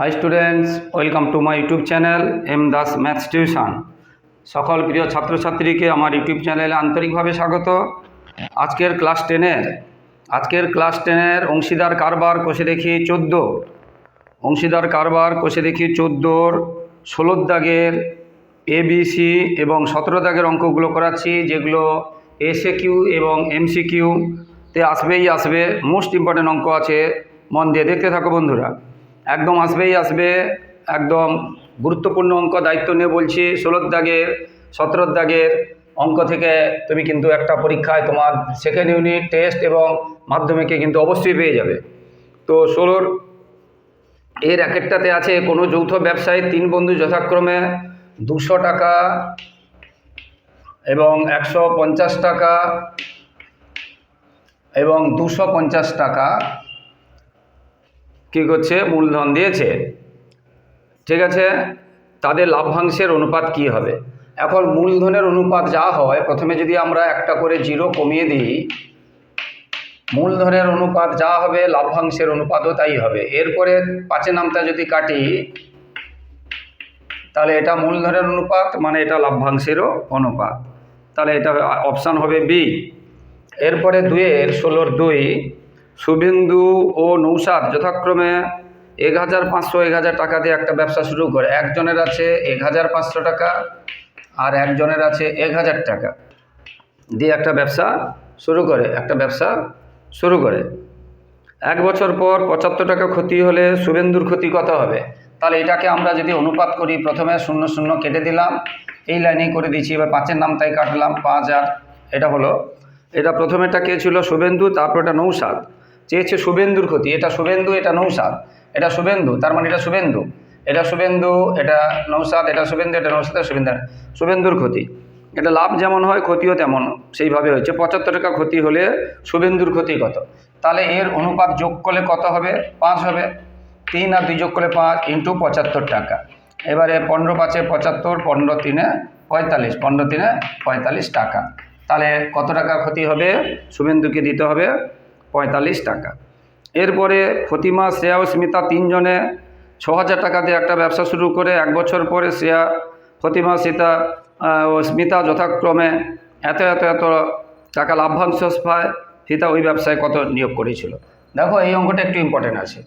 Hi students welcome to my YouTube channel M Das maths tuition সকল প্রিয় ছাত্রছাত্রীকে আমার ইউটিউব চ্যানেলে আন্তরিকভাবে স্বাগত। আজকের ক্লাস টেনের আজকের ক্লাস টেনের অংশীদার কারবার কষে দেখি চোদ্দ। অংশীদার কারবার কষে দেখি চোদ্দোর ষোলোর দাগের এবিসি এবং সতেরো দাগের অঙ্কগুলো করাচ্ছি, যেগুলো এসএ কিউ এবং এমসি কিউতে আসবেই আসবে। মোস্ট ইম্পর্ট্যান্ট অঙ্ক আছে, মন দিয়ে দেখতে থাকো বন্ধুরা। একদম আসবেই আসবে, একদম গুরুত্বপূর্ণ অঙ্ক দায়িত্ব নিয়ে বলছি, ষোলোর দাগের, সতেরোর দাগের অঙ্ক থেকে তুমি কিন্তু একটা পরীক্ষায় তোমার সেকেন্ড ইউনিট টেস্ট এবং মাধ্যমিকে কিন্তু অবশ্যই পেয়ে যাবে। তো ষোলোর এর এক একটাতে আছে কোনো যৌথ ব্যবসায়, তিন বন্ধু যথাক্রমে দুশো টাকা এবং একশো পঞ্চাশ টাকা এবং দুশো টাকা কী করছে? মূলধন দিয়েছে। ঠিক আছে? তাদের লাভ্যাংশের অনুপাত কি হবে? এখন মূলধনের অনুপাত যা হয়, প্রথমে যদি আমরা একটা করে জিরো কমিয়ে দিই, মূলধনের অনুপাত যা হবে, লাভ্যাংশের অনুপাতও তাই হবে। এরপরে পাঁচের নামটা যদি কাটি, তাহলে এটা মূলধনের অনুপাত মানে এটা লাভ্যাংশেরও অনুপাত। তাহলে এটা অপশান হবে বি এরপরে দুয়ের ষোলোর দুই শুভেন্দু ও নৌসাদ যথাক্রমে এক হাজার পাঁচশো, এক হাজার টাকা দিয়ে একটা ব্যবসা শুরু করে। একজনের আছে এক হাজার পাঁচশো টাকা আর একজনের আছে এক হাজার টাকা দিয়ে একটা ব্যবসা শুরু করে, একটা ব্যবসা শুরু করে। এক বছর পর পঁচাত্তর টাকা ক্ষতি হলে শুভেন্দুর ক্ষতি কত হবে? তাহলে এটাকে আমরা যদি অনুপাত করি, প্রথমে শূন্য শূন্য কেটে দিলাম, এই লাইনেই করে দিচ্ছি এবার পাঁচের নাম তাই কাটলাম, পাঁচ আর এটা হলো, এটা প্রথমেটা কে ছিল? শুভেন্দু তারপর এটা নৌসাদ। চেয়েছে শুভেন্দুর ক্ষতি, এটা শুভেন্দু, এটা নৌসাদ। এটা শুভেন্দু, তার মানে এটা শুভেন্দু। এটা শুভেন্দু, এটা নৌসাদ, এটা শুভেন্দু, এটা নৌসাদ শুভেন্দু। শুভেন্দুর ক্ষতি। এটা লাভ যেমন হয়, ক্ষতিও তেমন সেইভাবে হচ্ছে পঁচাত্তর টাকা ক্ষতি হলে শুভেন্দুর ক্ষতি কত? তাহলে এর অনুপাত যোগ করলে কত হবে? পাঁচ হবে। তিন আর দুই যোগ করলে পাঁচ ইন্টু পঁচাত্তর টাকা। এবারে পনেরো পাঁচে পঁচাত্তর, পনেরো তিনে পঁয়তাল্লিশ, পনেরো তিনে পঁয়তাল্লিশ টাকা। তাহলে কত টাকা ক্ষতি হবে? শুভেন্দুকে দিতে হবে পঁয়তাল্লিশ টাকা। এরপরে ফতিমা শ্রেয়া ও স্মিতা তিনজনে ছ হাজার টাকা দিয়ে একটা ব্যবসা শুরু করে, এক বছর পরে শ্রেয়া ফতিমা সীতা ও স্মিতা যথাক্রমে এত এত এত টাকা লাভ্যাংশ পায়। সীতা ওই ব্যবসায় কত নিয়োগ করেছিল। দেখো, এই অঙ্কটা একটু ইম্পর্টেন্ট আছে।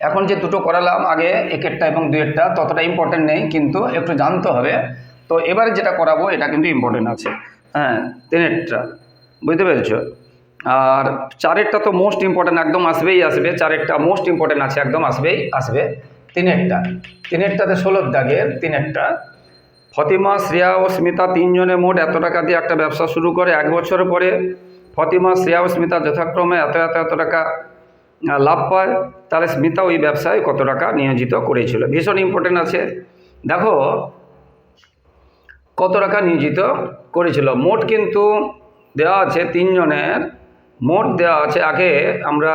এখন যে দুটো করালাম, আগে একেরটা এবং দুয়েরটা, ততটা ইম্পর্টেন্ট নেই, কিন্তু একটু জানতে হবে। তো এবারে যেটা করাবো, এটা কিন্তু ইম্পর্টেন্ট আছে। হ্যাঁ তিনেরটা। বুঝতে পেরেছ? আর চারেরটা তো মোস্ট ইম্পর্টেন্ট একদম আসবেই আসবে, চারেরটা মোস্ট ইম্পর্টেন্ট আছে, একদম আসবেই আসবে। তিনেরটা। তিনেরটাতে ষোলোর দাগের, তিনেরটা। ফতিমা, শ্রেয়া ও স্মিতা তিনজনে মোট এত টাকা দিয়ে একটা ব্যবসা শুরু করে এক বছর পরে। ফতিমা, শ্রেয়া ও স্মিতা যথাক্রমে এত এত এত টাকা লাভ পায়। তাহলে স্মিতা ওই ব্যবসায় কত টাকা নিয়োজিত করেছিল। ভীষণ ইম্পর্টেন্ট আছে। দেখো, কত টাকা নিয়োজিত করেছিল। মোট কিন্তু দেওয়া আছে তিনজনের মোট দেওয়া আছে আগে আমরা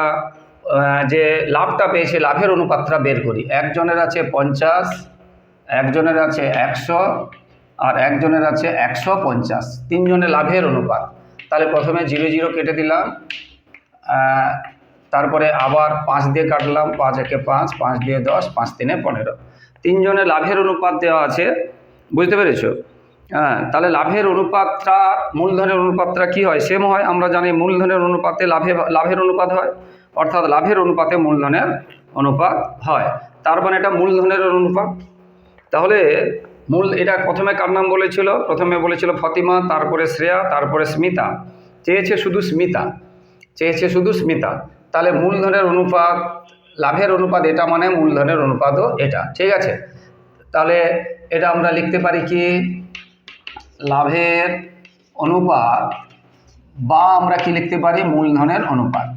যে লাভটা পেয়েছি, লাভের অনুপাতটা বের করি। একজনের আছে পঞ্চাশ, একজনের আছে একশো, আর একজনের আছে একশো পঞ্চাশ। তিনজনের লাভের অনুপাত। তাহলে প্রথমে জিরো জিরো কেটে দিলাম তারপরে আবার পাঁচ দিয়ে কাটলাম, পাঁচ একে পাঁচ পাঁচ দিয়ে দশ, পাঁচ তিনে পনেরো। তিনজনের লাভের অনুপাত দেওয়া আছে, বুঝতে পেরেছ? হ্যাঁ তাহলে লাভের অনুপাতটা, মূলধনের অনুপাতটা কি হয়? সেম হয়, আমরা জানি মূলধনের অনুপাতে লাভে, লাভের অনুপাত হয়, অর্থাৎ লাভের অনুপাতে মূলধনের অনুপাত হয়। তার মানে এটা মূলধনের অনুপাত। তাহলে মূল, এটা প্রথমে কার নাম বলেছিল? প্রথমে বলেছিল ফতিমা, তারপরে শ্রেয়া, তারপরে স্মিতা। চেয়েছে শুধু স্মিতা। চেয়েছে শুধু স্মিতা। তাহলে মূলধনের অনুপাত, লাভের অনুপাত এটা মানে মূলধনের অনুপাতও এটা। ঠিক আছে? তাহলে এটা আমরা লিখতে পারি কি? লাভের অনুপাত বা আমরা কি লিখতে পারি? মূলধনের অনুপাত।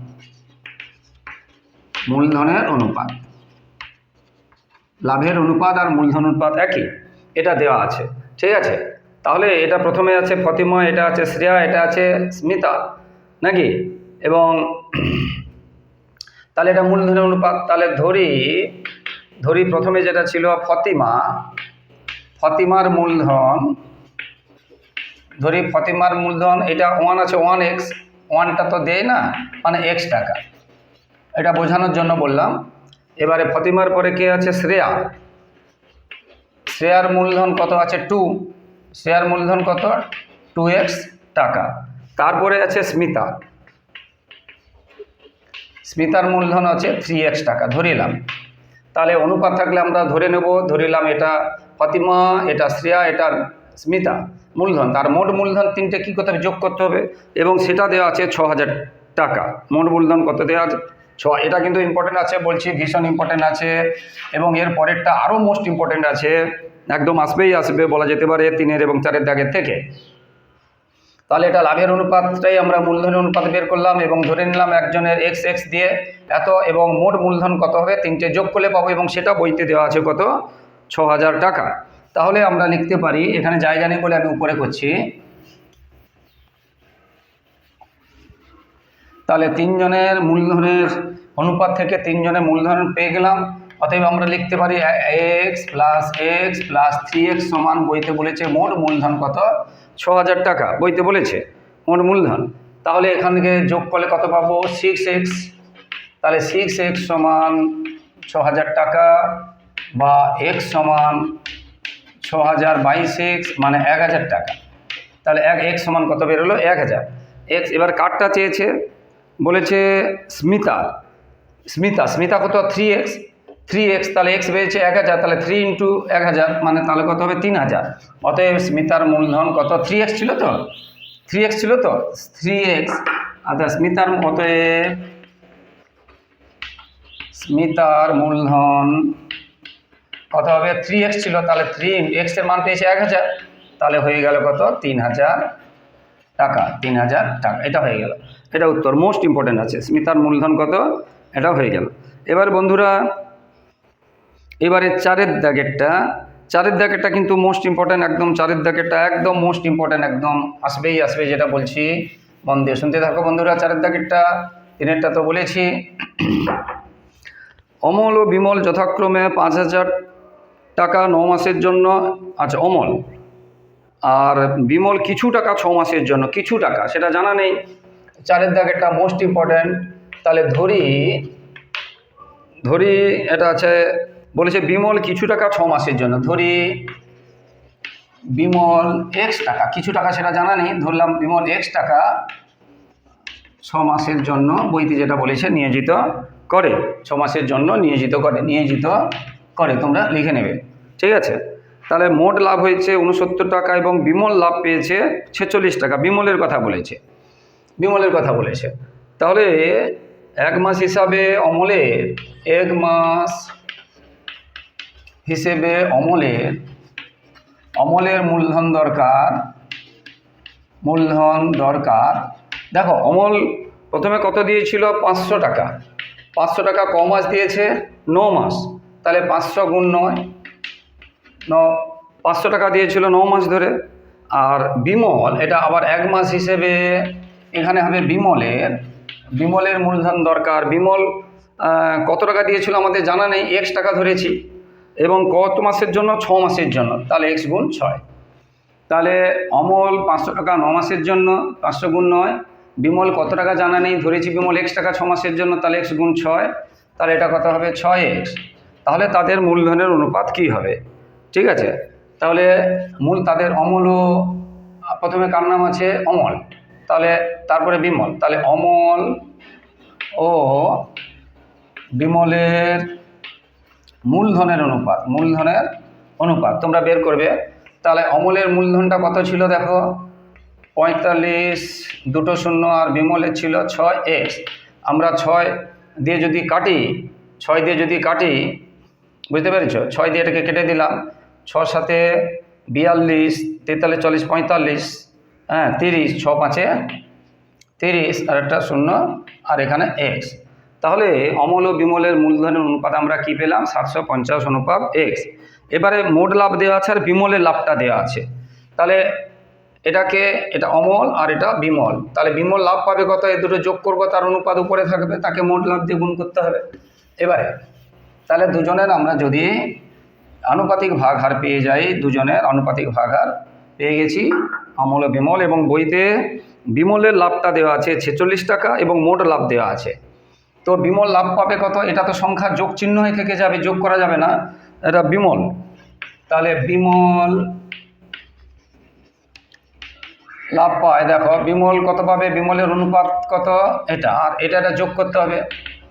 মূলধনের অনুপাত। লাভের অনুপাত আর মূলধন অনুপাত একই। এটা দেওয়া আছে। ঠিক আছে? তাহলে এটা প্রথমে আছে ফতিমা, এটা আছে শ্রেয়া, এটা আছে স্মিতা, নাকি? এবং তাহলে এটা মূলধনের অনুপাত। তাহলে ধরি ধরি প্রথমে যেটা ছিল ফতিমা। ফতিমার মূলধন ধরি ফতিমার মূলধন, এটা ওয়ান আছে ওয়ান এক্স ওয়ানটা তো দেয় না মানে এক্স টাকা। এটা বোঝানোর জন্য বললাম। এবারে ফতিমার পরে কে আছে? শ্রেয়া। শ্রেয়ার মূলধন কত আছে? টু শ্রেয়ার মূলধন কত? টু এক্স টাকা। তারপরে আছে স্মিতা। স্মিতার মূলধন আছে থ্রি এক্স টাকা ধরিলাম তাহলে অনুপাত থাকলে আমরা ধরে নেব ধরিলাম এটা ফতিমা এটা শ্রেয়া, এটা স্মিতা। মূলধন, তার মোট মূলধন তিনটে কী হবে যোগ করতে হবে? এবং সেটা দেওয়া আছে ছ হাজার টাকা। মোট মূলধন কত দেওয়া আছে? ছ, এটা কিন্তু ইম্পর্টেন্ট আছে, বলছি ভীষণ ইম্পর্টেন্ট আছে। এবং এর পরেরটা আরও মোস্ট ইম্পর্টেন্ট আছে, একদম আসবেই আসবে, বলা যেতে পারে তিনের এবং চারের দাগের থেকে। তাহলে এটা লাভের অনুপাতটাই আমরা মূলধনের অনুপাত বের করলাম এবং ধরে নিলাম একজনের এক্স এক্স দিয়ে এত, এবং মোট মূলধন কত হবে? তিনটে যোগ করলে পাবো এবং সেটা বইতে দেওয়া আছে কত? ছ হাজার টাকা। তাহলে আমরা লিখতে পারি, এখানে জায়গা নেই বলে আমি উপরে করছি। তাহলে তিনজনের মূলধনের অনুপাত থেকে তিনজনের মূলধন পেয়ে গেলাম। অতএব আমরা লিখতে পারি x plus x plus three x সমান বইতে বলেছে মোট মূলধন কত? ছ হাজার টাকা, বইতে বলেছে মোট মূলধন। তাহলে এখান থেকে যোগ করলে কত পাবো? সিক্স এক্স তাহলে সিক্স এক্স সমান ছ হাজার টাকা বা এক্স সমান ছ হাজার বাইশ এক্স মানে এক হাজার টাকা। তাহলে এক এক্স সমান কত বেরোলো? এক হাজার। এক্স এবার কার্ডটা চেয়েছে, বলেছে স্মিতা। স্মিতা স্মিতা কত? Three x. থ্রি এক্স তাহলে এক্স বেড়েছে এক হাজার, তাহলে থ্রি ইন্টু এক হাজার মানে তাহলে কত হবে? তিন হাজার। অতএব স্মিতার মূলধন কত? থ্রি এক্স ছিল তো? থ্রি এক্স ছিল তো? Three x. আচ্ছা স্মিতার অতএব স্মিতার মূলধন কত হবে থ্রি এক্স ছিল, তাহলে থ্রি এক্সের মান পেয়েছে এক হাজার। তাহলে হয়ে গেল কত? তিন হাজার টাকা, তিন হাজার টাকা। এটা হয়ে গেল। এটা উত্তর মোস্ট ইম্পর্টেন্ট আছে। স্মিতার মূলধন কত? এটা হয়ে গেল। এবার বন্ধুরা, এবারে চারের দাগেরটা। চারের দাগেরটা কিন্তু মোস্ট ইম্পর্টেন্ট একদম চারের দাগেরটা একদম মোস্ট ইম্পর্টেন্ট একদম আসবেই আসবে যেটা বলছি। মন শুনতে থাকো বন্ধুরা, চারের দাগেরটা। তিনেরটা তো বলেছি। অমল ও বিমল যথাক্রমে পাঁচ হাজার টাকা ন মাসের জন্য আচ্ছা অমল। আর বিমল কিছু টাকা ছ মাসের জন্য, কিছু টাকা, সেটা জানা নেই। চারের দাগেরটা মোস্ট ইম্পর্ট্যান্ট তাহলে ধরি ধরি এটা আছে, বলেছে বিমল কিছু টাকা ছ মাসের জন্য, ধরি বিমল এক্স টাকা, কিছু টাকা সেটা জানা নেই, ধরলাম বিমল এক্স টাকা ছ মাসের জন্য, বইতে যেটা বলেছে, নিয়োজিত করে, ছ মাসের জন্য নিয়োজিত করে, নিয়োজিত করে, তোমরা লিখে নেবে। ঠিক আছে? তাহলে মোট লাভ হয়েছে উনসত্তর টাকা এবং বিমল লাভ পেয়েছে ছেচল্লিশ টাকা। বিমলের কথা বলেছে। বিমলের কথা বলেছে। তাহলে এক মাস হিসাবে অমলের এক মাস হিসেবে অমলের অমলের মূলধন দরকার মূলধন দরকার। দেখো, অমল প্রথমে কত দিয়েছিল? পাঁচশো টাকা। পাঁচশো টাকা ক মাস দিয়েছে? ন মাস। তাহলে পাঁচশো গুণ নয়। ন, পাঁচশো টাকা দিয়েছিল ন মাস ধরে। আর বিমল, এটা আবার এক মাস হিসেবে এখানে হবে বিমলের। বিমলের মূলধন দরকার। বিমল কত টাকা দিয়েছিল আমাদের জানা নেই এক্স টাকা ধরেছি। এবং কত মাসের জন্য? ছ মাসের জন্য। তাহলে এক্স গুণ ছয়। তাহলে অমল পাঁচশো টাকা ন মাসের জন্য, পাঁচশো গুণ নয়। বিমল কত টাকা জানা নেই, ধরেছি বিমল এক্স টাকা ছ মাসের জন্য, তাহলে এক্স গুণ ছয়। তাহলে এটা কত হবে? ছয় এক্স তাহলে তাদের মূলধনের অনুপাত কী হবে? ঠিক আছে? তাহলে মূল তাদের অমল ও প্রথমে কার নাম আছে? অমল। তাহলে তারপরে বিমল। তাহলে অমল ও বিমলের মূলধনের অনুপাত মূলধনের অনুপাত। তোমরা বের করবে। তাহলে অমলের মূলধনটা কত ছিল দেখো? পঁয়তাল্লিশ, দুটো শূন্য, আর বিমলের ছিল ছয় এক্স। আমরা ছয় দিয়ে যদি কাটি, ছয় দিয়ে যদি কাটি বুঝতে পেরেছ? ছয় দিয়ে এটাকে কেটে দিলাম। ছ সাথে বিয়াল্লিশ, তেতাল্লিশ, চল্লিশ, পঁয়তাল্লিশ হ্যাঁ তিরিশ, ছ পাঁচে তিরিশ, আর একটা শূন্য, আর এখানে এক্স তাহলে অমল ও বিমলের মূলধনের অনুপাত আমরা কি পেলাম? সাতশো পঞ্চাশ অনুপাত এক্স এবারে মোট লাভ দেওয়া আছে আর বিমলের লাভটা দেওয়া আছে। তাহলে এটাকে, এটা অমল আর এটা বিমল। তাহলে বিমল লাভ পাবে কত? এ দুটো যোগ করব, তার অনুপাত উপরে থাকবে, তাকে মোট লাভ দিয়ে গুণ করতে হবে। এবারে তাহলে দুজনের আমরা যদি আনুপাতিক ভাগ হার পেয়ে যাই, দুজনের আনুপাতিক ভাগ হার পেয়ে গেছি। আমল বিমল এবং বইতে বিমলের লাভটা দেওয়া আছে ছেচল্লিশ টাকা এবং মোট লাভ দেওয়া আছে। তো বিমল লাভ পাবে কত? এটা তো সংখ্যা যোগ চিহ্ন হয়ে থেকে যাবে, যোগ করা যাবে না। এটা বিমল। তাহলে বিমল লাভ পায়, দেখো, বিমল কত পাবে? বিমলের অনুপাত কত? এটা, আর এটা এটা যোগ করতে হবে।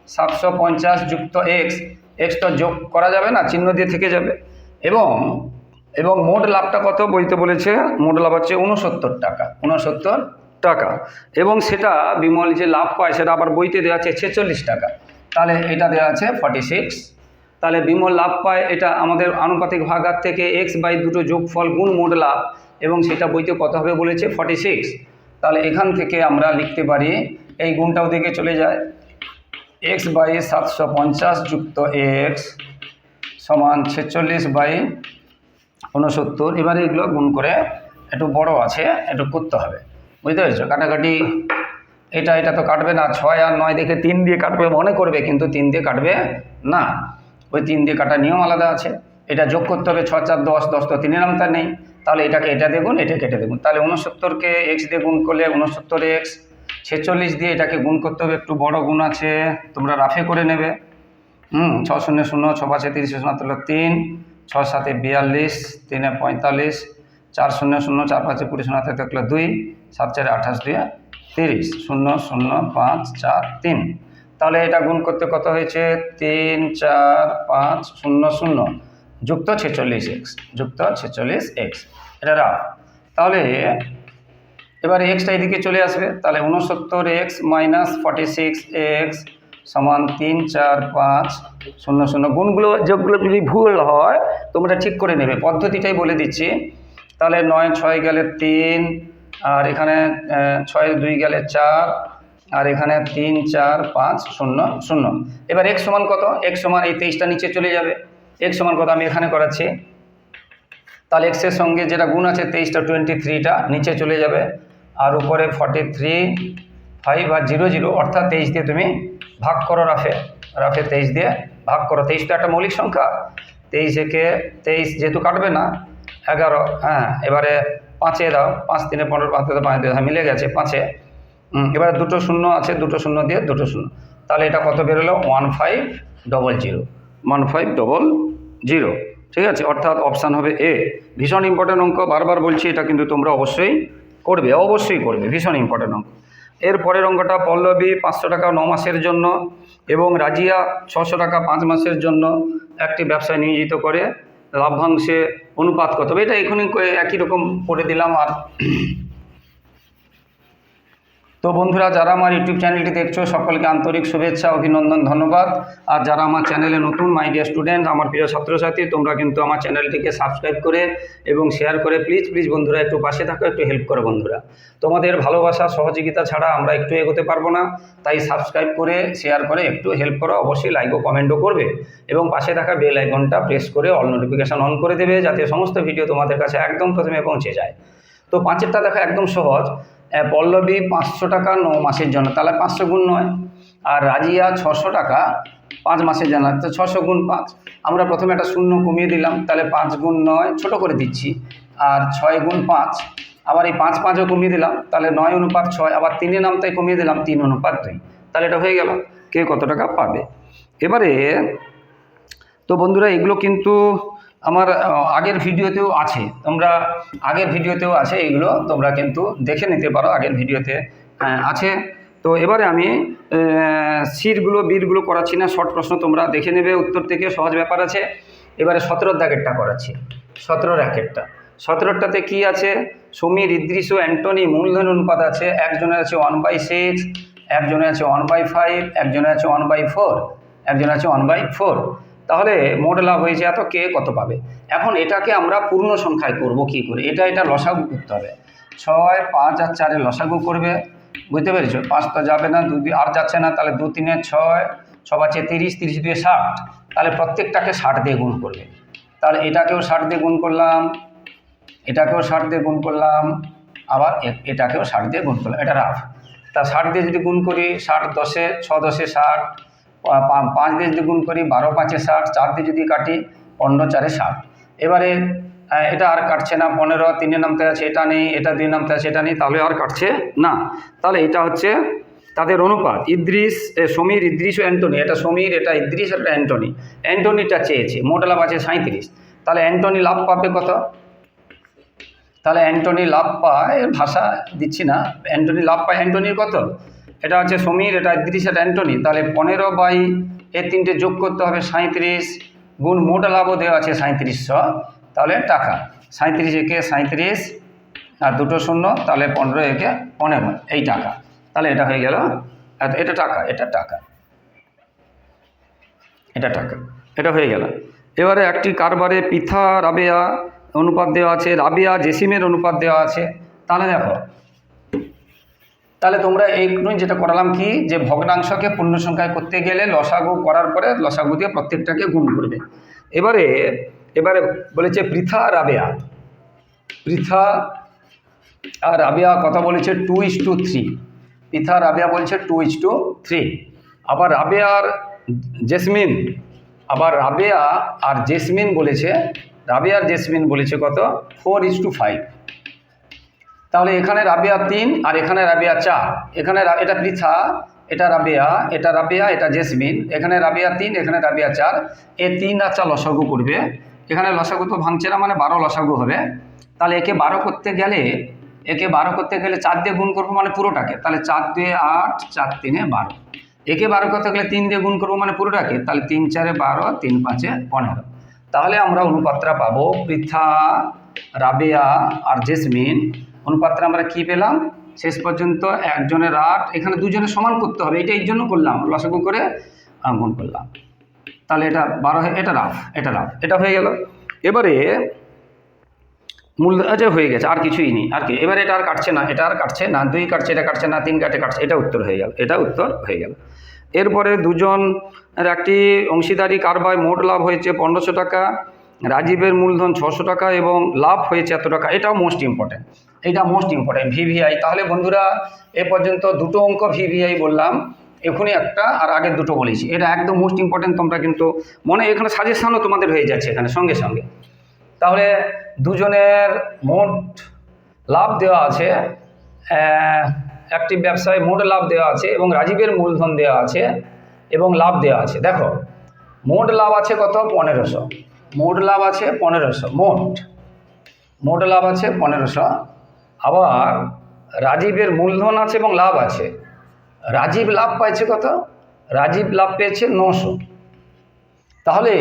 সাতশো পঞ্চাশ যুক্ত এক্স এক্স তো যোগ করা যাবে না, চিহ্ন দিয়ে থেকে যাবে। এবং এবং মোট লাভটা কত? বইতে বলেছে, মোট লাভ হচ্ছে উনসত্তর টাকা উনসত্তর টাকা। এবং সেটা বিমল যে লাভ পায়, সেটা আবার বইতে দেওয়া আছে ছেচল্লিশ টাকা। তাহলে এটা দেওয়া আছে ফর্টি সিক্স তাহলে বিমল লাভ পায়, এটা আমাদের আনুপাতিক ভাগার থেকে এক্স বাই দুটো যোগফল গুণ মোট লাভ, এবং সেটা বইতে কত হবে বলেছে? ফর্টি সিক্স তাহলে এখান থেকে আমরা লিখতে পারি, এই গুণটাও দিকে চলে যায়। এক্স বাই সাতশো পঞ্চাশ যুক্ত এক্স সমান ছেচল্লিশ বাই উনসত্তর এবারে এগুলো গুণ করে একটু বড় আছে, একটু করতে হবে। বুঝতে পেরেছ? কাটাকাটি এটা এটা তো কাটবে না, ছয় আর নয় দেখে তিন দিয়ে কাটবে মনে করবে, কিন্তু তিন দিয়ে কাটবে না। ওই তিন দিয়ে কাটার নিয়ম আলাদা আছে। এটা যোগ করতে হবে ছ চার, দশ দশ তো তিনের নামতা নেই। তাহলে এটাকে এটা দেখুন এটা কেটে দেখুন তাহলে উনসত্তরকে এক্স দিয়ে গুণ করলে উনসত্তর এক্স ছেচল্লিশ দিয়ে এটাকে গুণ করতে হবে, একটু বড় গুণ আছে, তোমরা রাফে করে নেবে। হুম, ছ শূন্য শূন্য, ছ পাঁচে তিরিশ শূন্য তিন, ছ সাতে বিয়াল্লিশ, তিনে পঁয়তাল্লিশ, চার শূন্য শূন্য, চার পাঁচে কুড়ি, শূন্য হাতে থাকল দুই, সাত চারে আঠাশ দুই তিরিশ, শূন্য শূন্য, পাঁচ, চার, তিন। তাহলে এটা গুণ করতে কত হয়েছে? তিন, চার, পাঁচ, শূন্য শূন্য, যুক্ত ছেচল্লিশ এক্স, যুক্ত ছেচল্লিশ এক্স। এটা রাফ। তাহলে এবারে এক্সটা এদিকে চলে আসবে, তাহলে উনসত্তর x minus forty six x সমান তিন চার পাঁচ শূন্য শূন্য। গুণগুলো যেগুলো যদি ভুল হয়, তোমরা ঠিক করে নেবে। পদ্ধতিটাই বলে দিচ্ছি। তাহলে নয়, ছয় গেলে তিন, আর এখানে ছয় দুই গেলে চার, আর এখানে তিন, চার, পাঁচ, শূন্য শূন্য। এবার এক সমান কত? এক সমান এই তেইশটা নিচে চলে যাবে। এক সমান কত? আমি এখানে করাচ্ছি। তাহলে এক্সের সঙ্গে যেটা গুণ আছে, তেইশটা টোয়েন্টি থ্রিটা নিচে চলে যাবে। আর উপরে ফর্টি থ্রি ফাইভ আর জিরো জিরো অর্থাৎ তেইশ দিয়ে তুমি ভাগ করো রাফে। রাফে তেইশ দিয়ে ভাগ করো। তেইশ তো একটা মৌলিক সংখ্যা। তেইশ একে তেইশ যেহেতু কাটবে না এগারো হ্যাঁ এবারে পাঁচে দাও। পাঁচ তিনে পনেরো পাঁচ দিয়ে পাঁচ দিয়ে হ্যাঁ, মিলে গেছে পাঁচে। এবারে দুটো শূন্য আছে দুটো শূন্য দিয়ে দুটো শূন্য। তাহলে এটা কত বেরোলো one five double zero one five double zero ঠিক আছে? অর্থাৎ অপশান হবে এ ভীষণ ইম্পর্টেন্ট অঙ্ক বারবার বলছি এটা কিন্তু তোমরা অবশ্যই করবে, অবশ্যই করবে, ভীষণ ইম্পর্টেন্ট অঙ্ক। এর পরের অঙ্কটা পল্লবী, পাঁচশো টাকা ন মাসের জন্য এবং রাজিয়া, ছশো টাকা পাঁচ মাসের জন্য একটি ব্যবসায় নিয়োজিত করে, লাভ্যাংশে অনুপাত কত এটা এখানে একই রকম করে দিলাম আর তো বন্ধুরা, যারা আমার ইউটিউব চ্যানেলটি দেখছ, সকলকে আন্তরিক শুভেচ্ছা, অভিনন্দন, ধন্যবাদ। আর যারা আমার চ্যানেলে নতুন মাই ডিয়ার স্টুডেন্ট আমার প্রিয় ছাত্রছাত্রী, তোমরা কিন্তু আমার চ্যানেলটিকে সাবস্ক্রাইব করে এবং শেয়ার করে প্লিজ প্লিজ বন্ধুরা, একটু পাশে থাকো, একটু হেল্প করো বন্ধুরা। তোমাদের ভালোবাসা, সহযোগিতা ছাড়া আমরা একটু এগোতে পারব না, তাই সাবস্ক্রাইব করে শেয়ার করে, একটু হেল্প করো, অবশ্যই লাইক ও কমেন্টও করবে এবং পাশে থাকা বেল আইকনটা প্রেস করে অল নোটিফিকেশান অন করে দেবে, যাতে সমস্ত ভিডিও তোমাদের কাছে একদম প্রথমে পৌঁছে যায়। তো পাঁচেরটা দেখা একদম সহজ। পল্লবী পাঁচশো টাকা ন মাসের জন্য, তাহলে পাঁচশো গুণ নয়। আর রাজিয়া ছশো টাকা পাঁচ মাসের জন্য, তো ছশো গুণ পাঁচ। আমরা প্রথমে একটা শূন্য কমিয়ে দিলাম, তাহলে পাঁচ গুণ নয়, ছোটো করে দিচ্ছি। আর ছয় গুণ পাঁচ, আবার এই পাঁচ পাঁচও কমিয়ে দিলাম, তাহলে নয় অনুপাত ছয়, আবার তিনের নামটাই কমিয়ে দিলাম, তিন অনুপাত দুই। তাহলে এটা হয়ে গেল কে কত টাকা পাবে? এবারে, তো বন্ধুরা, এগুলো কিন্তু আমার আগের ভিডিওতেও আছে। তোমরা আগের ভিডিওতেও আছে এগুলো তোমরা কিন্তু দেখে নিতে পারো আগের ভিডিওতে আহ, আছে। তো এবারে আমি সিটগুলো বীরগুলো করাচ্ছি না শর্ট প্রশ্ন তোমরা দেখে নেবে উত্তর থেকে সহজ ব্যাপার আছে। এবারে সতেরোর দাগেরটা করাচ্ছি সতেরো র্যাকেটটা সতেরোটাতে কি আছে? সমীর ইদ্রিস ও অ্যান্টনি মূলধন অনুপাত আছে একজনের আছে ওয়ান বাই সিক্স একজনের আছে ওয়ান বাই ফাইভ একজনের আছে ওয়ান বাই ফোর একজনের আছে ওয়ান বাই ফোর তাহলে মোট লাভ হয়েছে এত, কে কত পাবে? এখন এটাকে আমরা পূর্ণ সংখ্যায় করব কি করে? এটা এটা লসাগু করতে হবে। ছয়, পাঁচ আর চারে লসাগু করবে। বুঝতে পেরেছ? পাঁচ তো যাবে না দুই- আর যাচ্ছে না, তাহলে দু তিনে ছয় ছ পাঁচে তিরিশ তিরিশ দুয়ে ষাট। তাহলে প্রত্যেকটাকে ষাট দিয়ে গুণ করবে তাহলে এটাকেও ষাট দিয়ে গুণ করলাম, এটাকেও ষাট দিয়ে গুণ করলাম, আবার এটাকেও ষাট দিয়ে গুণ করলাম। এটা রাফ। তা ষাট দিয়ে যদি গুণ করি, ষাট দশে ছ দশে ষাট পাঁচ দিয়ে যদি করি, বারো, পাঁচে ষাট, চার দিয়ে যদি কাটি, পনেরো, চারে ষাট। এবারে এটা আর কাটছে না, পনেরো, তিনে নামতে আছে, এটা নেই, এটা দুই নামতে আছে, এটা নেই, তাহলে আর কাটছে না। তাহলে এটা হচ্ছে তাদের অনুপাত, ইদ্রিস সমীর, ইদ্রিস ও অ্যান্টনি। এটা সমীর, এটা ইদ্রিস, এটা অ্যান্টনি। অ্যান্টনিটা চেয়েছে, মোট লাভ আছে সাঁত্রিশ তাহলে অ্যান্টনি লাভ পাবে কত? তাহলে অ্যান্টনি লাভ পায়, ভাষা দিচ্ছি না, অ্যান্টনি লাভ পায়, অ্যান্টনির কত? এটা হচ্ছে সমীর, এটা ইদ্রিস এটা অ্যান্টনি। তাহলে পনেরো বাই এর তিনটে যোগ করতে হবে সাঁত্রিশ গুণ মোট লাভও দেওয়া আছে সাঁত্রিশশো তাহলে টাকা। সাঁত্রিশ একে সাঁত্রিশ আর দুটো শূন্য, তাহলে পনেরো একে পনেরো। এই টাকা। তাহলে এটা হয়ে গেল। এটা টাকা এটা টাকা। এটা টাকা। এটা হয়ে গেল। এবারে একটি কারবারে পিথা, রাবেয়া অনুপাত দেওয়া আছে। রাবেয়া জেসিমের অনুপাত দেওয়া আছে। তাহলে দেখো তাহলে তোমরা এইগুলো যেটা করালাম কি? যে ভগ্নাংশকে পূর্ণ সংখ্যায় করতে গেলে লসাগু করার পরে লসাগু দিয়ে প্রত্যেকটাকে গুণ করবে। এবারে এবারে বলেছে পৃথা রাবেয়া। পৃথা আর রাবিয়া কথা বলেছে টু ইস টু থ্রি পিথা রাবিয়া বলছে টু ইস টু থ্রি আবার রাবেয়ার জেসমিন, আবার রাবেয়া আর জেসমিন বলেছে রাবেয়ার জেসমিন বলেছে কত? ফোর ইস টু ফাইভ তাহলে এখানে রাবেয়া তিন আর এখানে রাবেয়া চার। এখানে এটা পৃথা, এটা রাবেয়া এটা রাবেয়া, এটা জেসমিন। এখানে রাবেয়া তিন, এখানে রাবেয়া চার। এ তিন আর চার লসাগু করবে। এখানে লসাগু তো ভাঙছে না মানে বারো লসাগু হবে। তাহলে একে বারো করতে গেলে, একে বারো করতে গেলে চার দিয়ে গুণ করব মানে পুরোটাকে। তাহলে চার দিয়ে আট, চার তিনে বারো। একে বারো করতে গেলে তিন দিয়ে গুণ করব মানে পুরোটাকে। তাহলে তিন চারে বারো, তিন পাঁচে পনেরো। তাহলে আমরা অনুপাতটা পাবো পৃথা, রাবেয়া আর জেসমিন। অনুপাতটা আমরা কি পেলাম? শেষ পর্যন্ত একজনের আট, এখানে দুজনের সমান করতে হবে, এটা এই জন্য করলাম, লসাগু করে গুণ করলাম। তাহলে এটা বারো এটা রাফ এটা রাফ, এটা হয়ে গেল। এবারে মূল আচ্ছা হয়ে গেছে, আর কিছুই নেই, আর কি। এবার এটা আর কাটছে না, এটা আর কাটছে না, দুই কাটছে, এটা কাটছে না, তিন কাটে, কাটছে, এটা উত্তর হয়ে গেল, এটা উত্তর হয়ে গেল। এরপরে দুজনের একটি অংশীদারি কারবায় মোট লাভ হয়েছে পনেরোশো টাকা রাজীবের মূলধন ছশো টাকা এবং লাভ হয়েছে এত টাকা, এটাও মোস্ট ইম্পর্ট্যান্ট এটা most important V V I তাহলে বন্ধুরা, এ পর্যন্ত দুটো অঙ্ক ভিভিআই বললাম, এখনই একটা আর আগের দুটো বলেছি, এটা একদম মোস্ট ইম্পর্ট্যান্ট তোমরা কিন্তু মনে, এখানে সাজেশানও তোমাদের হয়ে যাচ্ছে এখানে সঙ্গে সঙ্গে। তাহলে দুজনের মোট লাভ দেওয়া আছে একটি ব্যবসায় মোট লাভ দেওয়া আছে এবং রাজীবের মূলধন দেওয়া আছে এবং লাভ দেওয়া আছে। দেখো, মোট লাভ আছে কত? পনেরোশো। মোট লাভ আছে পনেরোশো, মোট। মোট লাভ আছে পনেরোশো। আবার রাজীবের মূলধন আছে এবং লাভ আছে। রাজীব লাভ পাইছে কত? রাজীব লাভ পেয়েছে নশো। তাহলে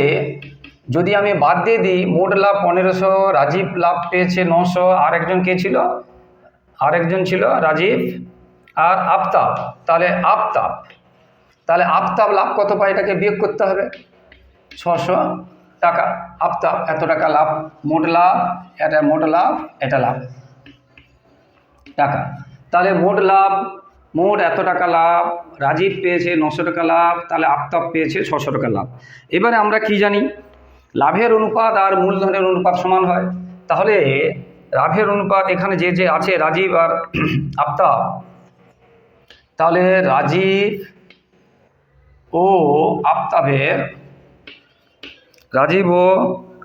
যদি আমি বাদ দিয়ে দিই, মোট লাভ পনেরোশো, রাজীব লাভ পেয়েছে নশো আর একজন কে ছিল? আরেকজন ছিল রাজীব আর আফতাব। তাহলে আফতাব। তাহলে আফতাব লাভ কত পায়? এটাকে বিয়োগ করতে হবে। ছশো। টাকা। আফতাব এত টাকা লাভ। মোট লাভ, এটা মোট লাভ, এটা লাভ। টাকা। তাহলে মোট লাভ, মোট এত টাকা লাভ, রাজীব পেয়েছে নশো টাকা লাভ, তাহলে আফতাব পেয়েছে ছশো টাকা লাভ। এবারে আমরা কি জানি? লাভের অনুপাত আর মূলধনের অনুপাত সমান হয়। তাহলে লাভের অনুপাত এখানে যে যে আছে, রাজীব আর আফতাব, তাহলে রাজীব ও আফতাবের রাজীব ও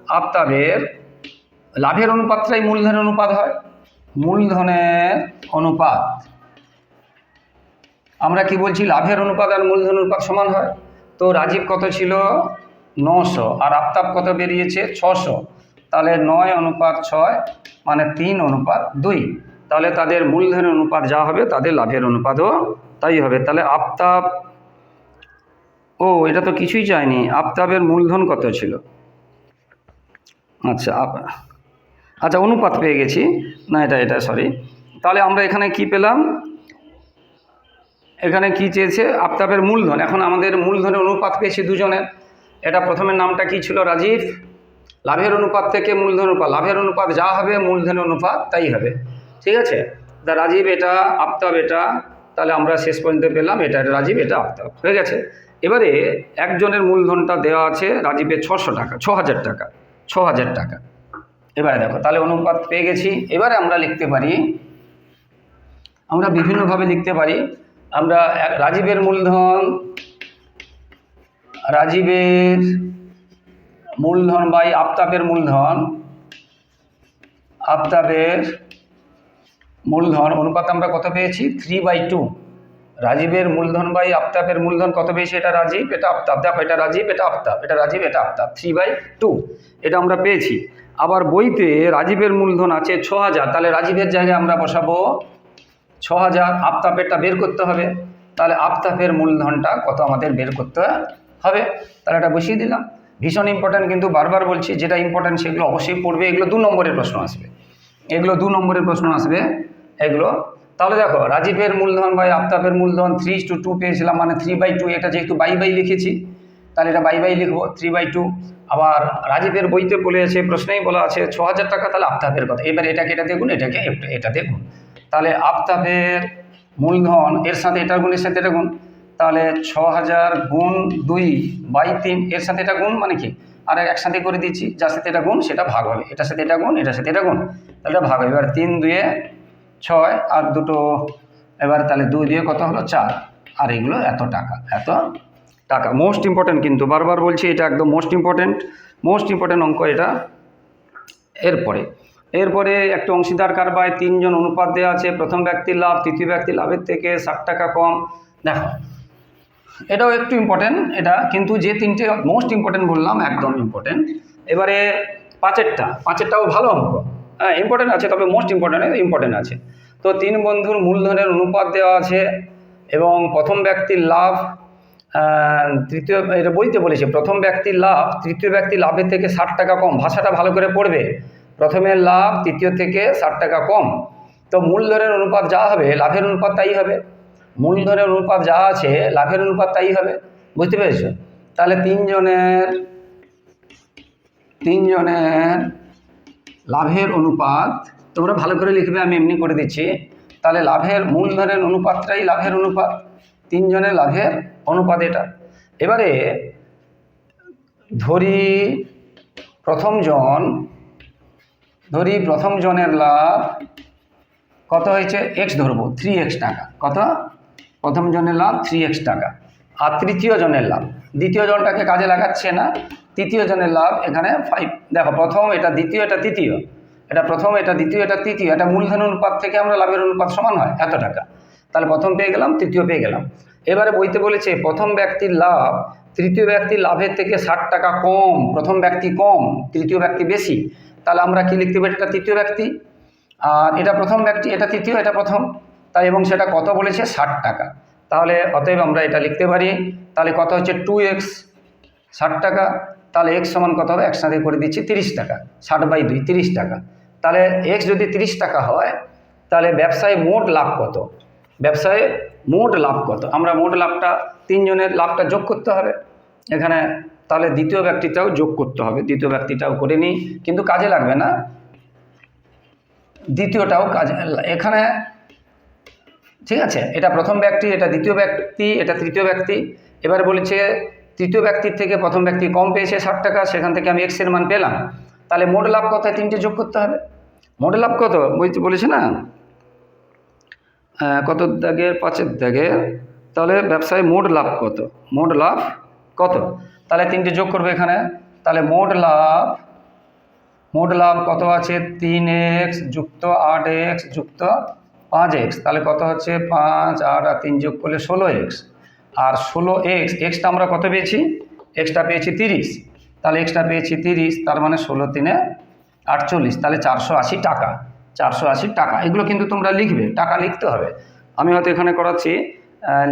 আফতাবের লাভের অনুপাতটাই মূলধনের অনুপাত হয়। মূলধনের অনুপাত। আমরা কি বলছি? লাভের অনুপাত আর মূলধন অনুপাত সমান হয়। তো রাজীব কত ছিল? নশো। আর আফতাব কত বেরিয়েছে? ছশো। তাহলে নয় অনুপাত ছয় মানে তিন অনুপাত দুই। তাহলে তাদের মূলধনের অনুপাত যা হবে, তাদের লাভের অনুপাতও তাই হবে। তাহলে আফতাব ও, এটা তো কিছুই চায়নি। আফতাবের মূলধন কত ছিল? আচ্ছা আচ্ছা অনুপাত পেয়ে গেছি। না, এটা এটা সরি তাহলে আমরা এখানে কি পেলাম? এখানে কি চেয়েছে? আফতাবের মূলধন। এখন আমাদের মূলধনের অনুপাত পেয়েছি দুজনের। এটা প্রথমের নামটা কি ছিল, রাজীব? লাভের অনুপাত থেকে মূলধন অনুপাত। লাভের অনুপাত যা হবে, মূলধনের অনুপাত তাই হবে। ঠিক আছে? তা রাজীব এটা, আফতাব এটা। তাহলে আমরা শেষ পর্যন্ত পেলাম। এটা রাজীব, এটা আফতাব। হয়ে গেছে? এবারে একজনের মূলধনটা দেওয়া আছে, রাজীবের ছশো টাকা, ছ হাজার টাকা, ছ হাজার টাকা। এবারে দেখো, তাহলে অনুপাত পেয়ে গেছি। এবারে আমরা লিখতে পারি, আমরা বিভিন্নভাবে লিখতে পারি। আমরা রাজীবের মূলধন রাজীবের মূলধন বাই আফতাবের মূলধন আফতাবের মূলধন, অনুপাত আমরা কত পেয়েছি? Three by two. রাজীবের মূলধন বাই আফতাবের মূলধন কত বেশি? এটা রাজীব, এটা আফতাব। দেখো, এটা রাজীব, এটা আফতাব। এটা রাজীব, এটা আফতাব। থ্রি বাই টু এটা আমরা পেয়েছি। আবার বইতে রাজীবের মূলধন আছে ছ হাজার তাহলে রাজীবের জায়গায় আমরা বসাবো ছ হাজার আফতাবেরটা বের করতে হবে। তাহলে আফতাবের মূলধনটা কত আমাদের বের করতে হবে? তাহলে এটা বসিয়ে দিলাম। ভীষণ ইম্পর্ট্যান্ট কিন্তু বারবার বলছি, যেটা ইম্পর্ট্যান্ট সেগুলো অবশ্যই পড়বে। এগুলো দু নম্বরের প্রশ্ন আসবে। এগুলো দু নম্বরের প্রশ্ন আসবে। এগুলো তাহলে দেখো, রাজীবের মূলধন বাই আফতাবের মূলধন থ্রি টু টু পেয়েছিলাম মানে থ্রি বাই টু এটা যেহেতু বাই বাই লিখেছি, তাহলে এটা বাই বাই লিখব থ্রি বাই টু আবার রাজীবের বইতে বলে আছে, প্রশ্নেই বলা আছে, ছ হাজার টাকা তাহলে আফতাবের কথা। এবার এটাকে এটা দেখুন এটাকে এটা- এটা দেখুন তাহলে আফতাবের মূলধন, এর সাথে এটার গুণের সাথে এটা গুণ। তাহলে ছ হাজার গুণ দুই বাই তিন, এর সাথে এটা গুণ মানে কি? আর একসাথে করে দিচ্ছি, যার সাথে এটা গুণ, সেটা ভাগ হবে। এটার সাথে এটা গুণ, এটার সাথে এটা গুণ। তাহলে এটা ভাগ হবে। এবার তিন দুয়ে ছয় আর দুটো, এবার তাহলে দুই দিয়ে কত হলো? চার। আর এগুলো এত টাকা এত টাকা। মোস্ট ইম্পর্টেন্ট কিন্তু, বারবার বলছি, এটা একদম মোস্ট ইম্পর্টেন্ট মোস্ট ইম্পর্টেন্ট অঙ্ক এটা। এরপরে এরপরে একটা অংশীদার কারবায়, তিনজন অনুপাত দেওয়া আছে। প্রথম ব্যক্তির লাভ, তৃতীয় ব্যক্তির লাভের থেকে ষাট টাকা কম। দেখো, এটাও একটু ইম্পর্টেন্ট এটা কিন্তু যে তিনটে মোস্ট ইম্পর্টেন্ট বললাম, একদম ইম্পর্টেন্ট এবারে পাঁচেরটা, পাঁচেরটাও ভালো অঙ্ক। হ্যাঁ ইম্পর্টেন্ট আছে, তবে মোস্ট ইম্পর্টেন্ট ইম্পর্টেন্ট আছে। তো তিন বন্ধুর মূলধনের অনুপাত দেওয়া আছে এবং প্রথম ব্যক্তির লাভ তৃতীয়, এটা বইতে বলেছে, প্রথম ব্যক্তির লাভ, তৃতীয় ব্যক্তির লাভের থেকে ষাট টাকা কম, ভাষাটা ভালো করে পড়বে। প্রথমের লাভ, তৃতীয় থেকে ষাট টাকা কম। তো মূলধনের অনুপাত যা হবে, লাভের অনুপাত তাই হবে। মূলধনের অনুপাত যা আছে, লাভের অনুপাত তাই হবে। বুঝতে পেরেছ? তাহলে তিনজনের তিনজনের লাভের অনুপাত, তোমরা ভালো করে লিখবে, আমি এমনি করে দিচ্ছি। তাহলে লাভের মূলধনের অনুপাতটাই লাভের অনুপাত, তিনজনের লাভের অনুপাত এটা। এবারে ধরি প্রথম জন, ধরি প্রথম জনের লাভ, কত হয়েছে? এক্স ধরবো থ্রি এক্স টাকা। কত? প্রথম জনের লাভ থ্রি এক্স টাকা। আর তৃতীয় জনের লাভ। দ্বিতীয় জনটাকে কাজে লাগাচ্ছে না তৃতীয় জনের লাভ এখানে ফাইভ দেখো, প্রথম এটা, দ্বিতীয় এটা, তৃতীয়। এটা প্রথম, এটা দ্বিতীয়, এটা তৃতীয়। এটা মূলধন অনুপাত থেকে আমরা লাভের অনুপাত সমান হয়, এত টাকা। তাহলে প্রথম পেয়ে গেলাম, তৃতীয় পেয়ে গেলাম। এবারে বইতে বলেছে, প্রথম ব্যক্তির লাভ, তৃতীয় ব্যক্তির লাভের থেকে ষাট টাকা কম, প্রথম ব্যক্তি কম, তৃতীয় ব্যক্তি বেশি। তাহলে আমরা কি লিখতে পারি, এটা তৃতীয় ব্যক্তি? আর এটা প্রথম ব্যক্তি, এটা তৃতীয়, এটা প্রথম। তাই এবং সেটা কত বলেছে, ষাট টাকা। তাহলে অতএব আমরা এটা লিখতে পারি। তাহলে কত হচ্ছে টু এক্স ষাট টাকা। তাহলে এক্স সমান কত হবে? একসাথে করে দিচ্ছি তিরিশ টাকা। ষাট বাই দুই, তিরিশ টাকা। তাহলে এক্স যদি তিরিশ টাকা হয়, তাহলে ব্যবসায় মোট লাভ কত? ব্যবসায় মোট লাভ কত? আমরা মোট লাভটা তিনজনের লাভটা যোগ করতে হবে। এখানে তাহলে দ্বিতীয় ব্যক্তিটাও যোগ করতে হবে। দ্বিতীয় ব্যক্তিটাও করে নিই। কিন্তু কাজে লাগবে না। দ্বিতীয়টাও কাজে এখানে ঠিক আছে? এটা প্রথম ব্যক্তি, এটা দ্বিতীয় ব্যক্তি, এটা তৃতীয় ব্যক্তি। এবার বলেছে তৃতীয় ব্যক্তির থেকে প্রথম ব্যক্তি কম পেয়েছে ষাট টাকা, সেখান থেকে আমি এক্সের মান পেলাম। তাহলে মোট লাভ কথায় তিনটে যোগ করতে হবে। মোট লাভ কত? বলেছে না? কত দাগের? পাঁচের দাগের। তাহলে ব্যবসায় মোট লাভ কত? মোট লাভ কত? তাহলে তিনটে যোগ করবে এখানে। তাহলে মোট লাভ মোট লাভ কত আছে? তিন এক্স যুক্ত আট এক্স যুক্ত পাঁচ এক্স তাহলে কত হচ্ছে? পাঁচ, আট আর তিন যোগ করলে ষোলো এক্স আর ষোলো এক্স এক্সটা আমরা কত পেয়েছি? এক্সটা পেয়েছি তিরিশ। তাহলে এক্সটা পেয়েছি তিরিশ, তার মানে ষোলো তিনে আটচল্লিশ। তাহলে চারশো আশি টাকা। চারশো আশি টাকা। এগুলো কিন্তু তোমরা লিখবে। টাকা লিখতে হবে। আমি হয়তো এখানে করাচ্ছি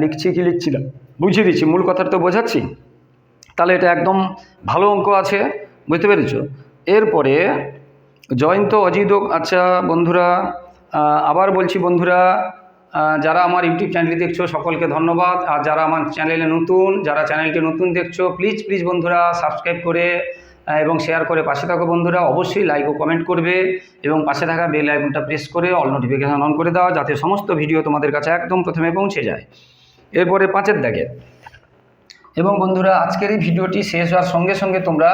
লিখছি কি লিখছি না? বুঝিয়ে দিচ্ছি। মূল কথাটা তো বোঝাচ্ছি। তাহলে এটা একদম ভালো অঙ্ক আছে। বুঝতে পেরেছ? এরপরে জয়ন্ত অজিত আচ্ছা বন্ধুরা আবার বলছি বন্ধুরা যারা আমার ইউটিউব চ্যানেলটি দেখছ, সকলকে ধন্যবাদ। আর যারা আমার চ্যানেলে নতুন, যারা চ্যানেলটি নতুন দেখছ প্লিজ প্লিজ বন্ধুরা সাবস্ক্রাইব করে এবং শেয়ার করে পাশে থাকো বন্ধুরা। অবশ্যই লাইক ও কমেন্ট করবে এবং পাশে থাকা বেল আইকনটা প্রেস করে অল নোটিফিকেশান অন করে দাও, যাতে সমস্ত ভিডিও তোমাদের কাছে একদম প্রথমে পৌঁছে যায়। এরপরে পাঁচের দাগে। এবং বন্ধুরা, আজকের এই ভিডিওটি শেষ হওয়ার সঙ্গে সঙ্গে তোমরা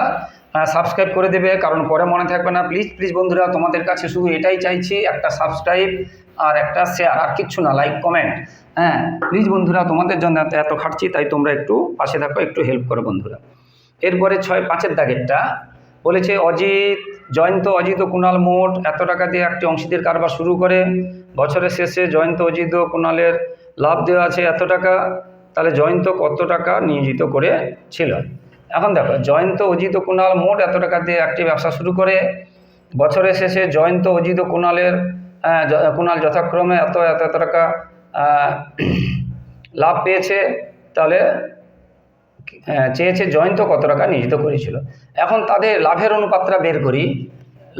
সাবস্ক্রাইব করে দেবে, কারণ পরে মনে থাকবে না। প্লিজ প্লিজ বন্ধুরা, তোমাদের কাছে শুধু এটাই চাইছি, একটা সাবস্ক্রাইব আর একটা শেয়ার আর কিচ্ছু না লাইক কমেন্ট হ্যাঁ প্লিজ বন্ধুরা, তোমাদের জন্য এত এত খাটছি, তাই তোমরা একটু পাশে থাকো, একটু হেল্প করো বন্ধুরা। এরপরে ছয়, পাঁচের দাগেরটা বলেছে অজিত, জয়ন্ত অজিত ও কুণাল মোট এত টাকা দিয়ে একটি অংশীদের কারবার শুরু করে। বছরের শেষে জয়ন্ত অজিত ও কুণালের লাভ দেওয়া আছে এত টাকা। তাহলে জয়ন্ত কত টাকা নিয়োজিত করেছিল এখন দেখো, জয়ন্ত, অজিত কুণাল মোট এত টাকা দিয়ে একটি ব্যবসা শুরু করে। বছরের শেষে জয়ন্ত, অজিত কুণালের কুণাল যথাক্রমে এত এত এত টাকা লাভ পেয়েছে। তাহলে চেয়েছে জয়ন্ত কত টাকা নিয়োজিত করেছিল। এখন তাদের লাভের অনুপাতটা বের করি।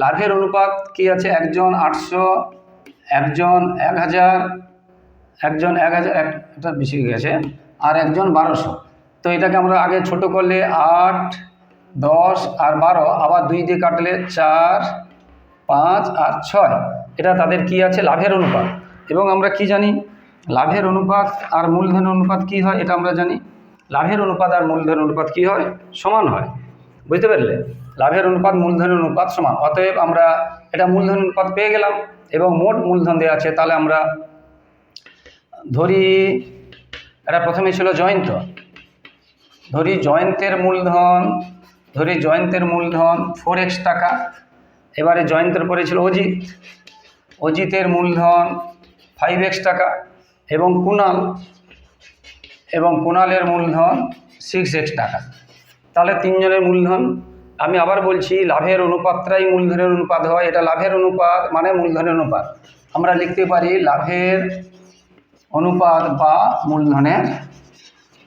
লাভের অনুপাত কি আছে? একজন আটশো, একজন এক হাজার, একজন এক হাজার এক একটা বেশি গেছে, আর একজন বারোশো। তো এটাকে আমরা আগে ছোট করলে আট, দশ আর বারো, আবার দুই দিয়ে কাটলে চার, পাঁচ আর ছয়। এটা তাদের কি আছে? লাভের অনুপাত। এবং আমরা কি জানি? লাভের অনুপাত আর মূলধনের অনুপাত কি হয়? এটা আমরা জানি। লাভের অনুপাত আর মূলধনের অনুপাত কি হয়? সমান হয়। বুঝতে পারলে? লাভের অনুপাত, মূলধনের অনুপাত সমান। অতএব আমরা এটা মূলধন অনুপাত পেয়ে গেলাম এবং মোট মূলধন দেওয়া আছে। তাহলে আমরা ধরি, এটা প্রথমে ছিল জয়ন্ত। ধরি জয়ন্তের মূলধন, ধরি জয়ন্তের মূলধন ফোর এক্স টাকা। এবারে জয়ন্তের পরে ছিল অজিত। অজিতের মূলধন ফাইভ এক্স টাকা এবং কুণাল এবং কুণালের মূলধন সিক্স এক্স টাকা। তাহলে তিনজনের মূলধন। আমি আবার বলছি, লাভের অনুপাতটাই মূলধনের অনুপাত হয়। এটা লাভের অনুপাত মানে মূলধনের অনুপাত। আমরা লিখতে পারি লাভের অনুপাত বা মূলধনের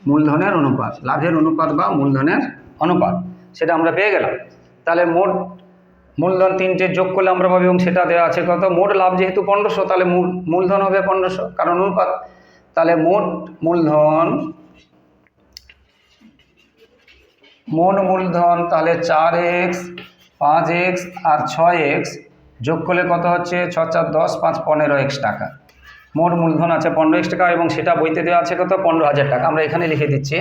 মূলধনের অনুপাত, লাভের অনুপাত বা মূলধনের অনুপাত, সেটা আমরা পেয়ে গেলাম। তাহলে মোট মূলধন তিনটে যোগ করলে আমরা পাবো এবং সেটা দেওয়া আছে কত? মোট লাভ যেহেতু পনেরোশো, তাহলে মূল- মূলধন হবে পনেরোশো। কারণ অনুপাত, তাহলে মোট মূলধন মোট মূলধন তাহলে চার এক্স, পাঁচ এক্স আর ছয় এক্স যোগ করলে কত হচ্ছে? ছ চার দশ, পাঁচ পনেরো এক্স টাকা। মোট মূলধন আছে পনেরো টাকা এবং সেটা বইতে দেওয়া আছে কত? পনেরো হাজার টাকা। আমরা এখানে লিখে দিচ্ছি।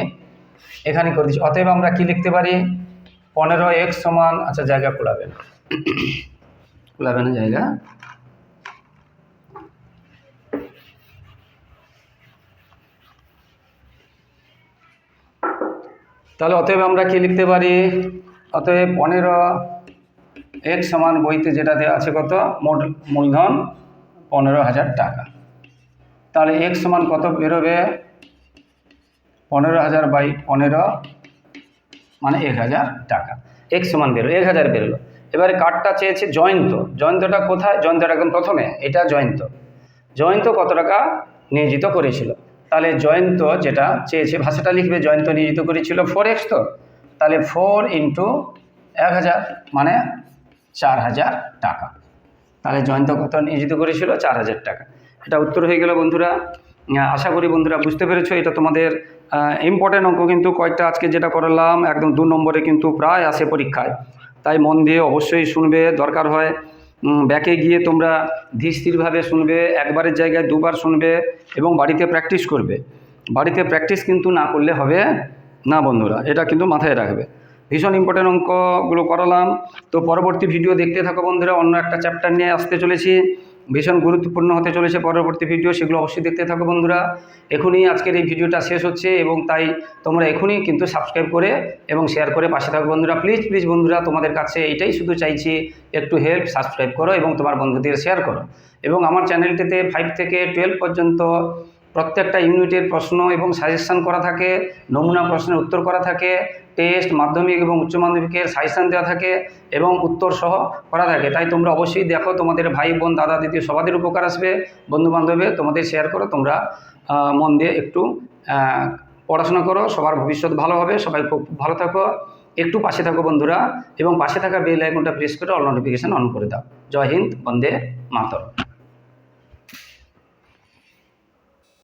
এখানে করে দিচ্ছি। অতএব আমরা কি লিখতে পারি? পনেরো এক্স সমান আচ্ছা জায়গা খোলাবে না খোলাবে না জায়গা। তাহলে অতএব আমরা কি লিখতে পারি? অতএব পনেরো এক সমান বইতে যেটা দেওয়া আছে কত? মোট মূলধন পনেরো হাজার টাকা। তাহলে এক সমান কত বেরোবে? পনেরো হাজার বাই পনেরো মানে এক হাজার টাকা। এক সমান বেরো, এক হাজার বেরোলো। এবারে কার্ডটা চেয়েছে জয়ন্ত। জয়ন্তটা কোথায়? জয়ন্তটা একদম প্রথমে। এটা জয়ন্ত। জয়ন্ত কত টাকা নিয়োজিত করেছিল? তাহলে জয়ন্ত যেটা চেয়েছে, ভাষাটা লিখবে, জয়ন্ত নিয়োজিত করেছিল ফোর এক্স তো। তাহলে ফোর ইন্টু এক হাজার মানে চার হাজার টাকা। তাহলে জয়ন্ত কত নিয়োজিত করেছিল? চার হাজার টাকা। এটা উত্তর হয়ে গেল বন্ধুরা। আশা করি বন্ধুরা বুঝতে পেরেছ, এটা তোমাদের ইম্পর্টেন্ট অঙ্ক কিন্তু কয়েকটা আজকে যেটা করলাম, একদম দু নম্বরে কিন্তু প্রায় আসে পরীক্ষায়। তাই মন দিয়ে অবশ্যই শুনবে, দরকার হয় ব্যাকে গিয়ে তোমরা ধীর স্থিরভাবে শুনবে, একবারের জায়গায় দুবার শুনবে এবং বাড়িতে প্র্যাকটিস করবে। বাড়িতে প্র্যাকটিস কিন্তু না করলে হবে না বন্ধুরা, এটা কিন্তু মাথায় রাখবে। ভীষণ ইম্পর্টেন্ট অঙ্কগুলো করালাম। তো পরবর্তী ভিডিও দেখতে থাকো বন্ধুরা, অন্য একটা চ্যাপ্টার নিয়ে আসতে চলেছি। ভীষণ গুরুত্বপূর্ণ হতে চলেছে পরবর্তী ভিডিও সেগুলো অবশ্যই দেখতে থাকো বন্ধুরা। এখনই আজকের এই ভিডিওটা শেষ হচ্ছে এবং তাই তোমরা এখনই কিন্তু সাবস্ক্রাইব করে এবং শেয়ার করে পাশে থাকো বন্ধুরা। প্লিজ প্লিজ বন্ধুরা, তোমাদের কাছে এইটাই শুধু চাইছি, একটু হেল্প সাবস্ক্রাইব করো এবং তোমার বন্ধুদের শেয়ার করো। এবং আমার চ্যানেলটিতে ফাইভ থেকে টুয়েলভ পর্যন্ত প্রত্যেকটা ইউনিটের প্রশ্ন এবং সাজেশন করা থাকে, নমুনা প্রশ্নের উত্তর করা থাকে টেস্ট মাধ্যমিক এবং উচ্চ মাধ্যমিকের সাজেশন দেওয়া থাকে এবং উত্তর সহ করা থাকে। তাই তোমরা অবশ্যই দেখো, তোমাদের ভাই, বোন, দাদা, দিদি সবাদের উপকার আসবে। বন্ধু বান্ধবে তোমাদের শেয়ার করো, তোমরা মন দিয়ে একটু পড়াশোনা করো, সবার ভবিষ্যৎ ভালো হবে, সবাই খুব ভালো থাকো। একটু পাশে থাকো বন্ধুরা এবং পাশে থাকা বেল আইকনটা প্রেস করে অল নোটিফিকেশান অন করে দাও। জয় হিন্দ, বন্দে মাতর